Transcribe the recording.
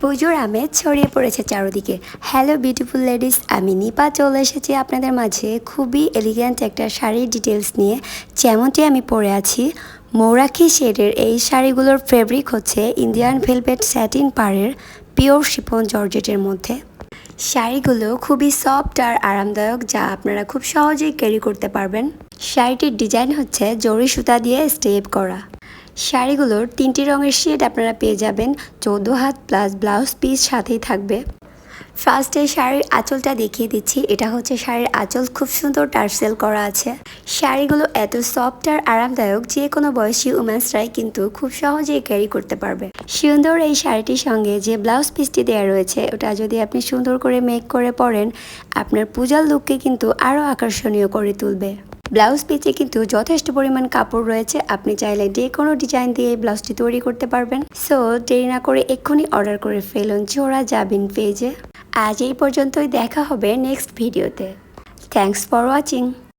পুজোর আমেজ ছড়িয়ে পড়েছে চারদিকে। হ্যালো বিউটিফুল লেডিস আমি নিপা চলে এসেছি আপনাদের মাঝে। খুবই এলিগ্যান্ট একটা শাড়ির ডিটেলস নিয়ে। যেমনটি আমি পরে আছি মৌরাখি শেডের এই শাড়িগুলোর ফেব্রিক হচ্ছে ইন্ডিয়ান ভেলভেট স্যাটিন পাড়ের পিওর শিপন জর্জেটের মধ্যে। শাড়িগুলো খুবই সফট আর আরামদায়ক, যা আপনারা খুব সহজেই ক্যারি করতে পারবেন। শাড়িটির ডিজাইন হচ্ছে জরি সুতা দিয়ে স্টেপ করা। শাড়িগুলোর তিনটি রঙের শেড আপনারা পেয়ে যাবেন। চৌদ্দ হাত প্লাস ব্লাউজ পিস সাথেই থাকবে। ফার্স্টে শাড়ির আঁচলটা দেখিয়ে দিচ্ছি। এটা হচ্ছে শাড়ির আঁচল। খুব সুন্দর টার্সেল করা আছে। শাড়িগুলো এত সফট আর আরামদায়ক, যে কোনো বয়সী উমেন্সরাই কিন্তু খুব সহজেই ক্যারি করতে পারবে। সুন্দর এই শাড়িটির সঙ্গে যে ব্লাউজ পিসটি দেওয়া রয়েছে, ওটা যদি আপনি সুন্দর করে মেক করে পরেন, আপনার পূজার লুককে কিন্তু আরও আকর্ষণীয় করে তুলবে। ব্লাউজ পিচে কিন্তু যথেষ্ট পরিমাণ কাপড় রয়েছে। আপনি চাইলে যে কোনো ডিজাইন দিয়ে এই ব্লাউজটি তৈরি করতে পারবেন। সো দেরি না করে এক্ষুনি অর্ডার করে ফেলুন জোড়া যাবিন পেজে। আজ এই পর্যন্তই দেখা হবে নেক্সট ভিডিওতে থ্যাংকস ফর ওয়াচিং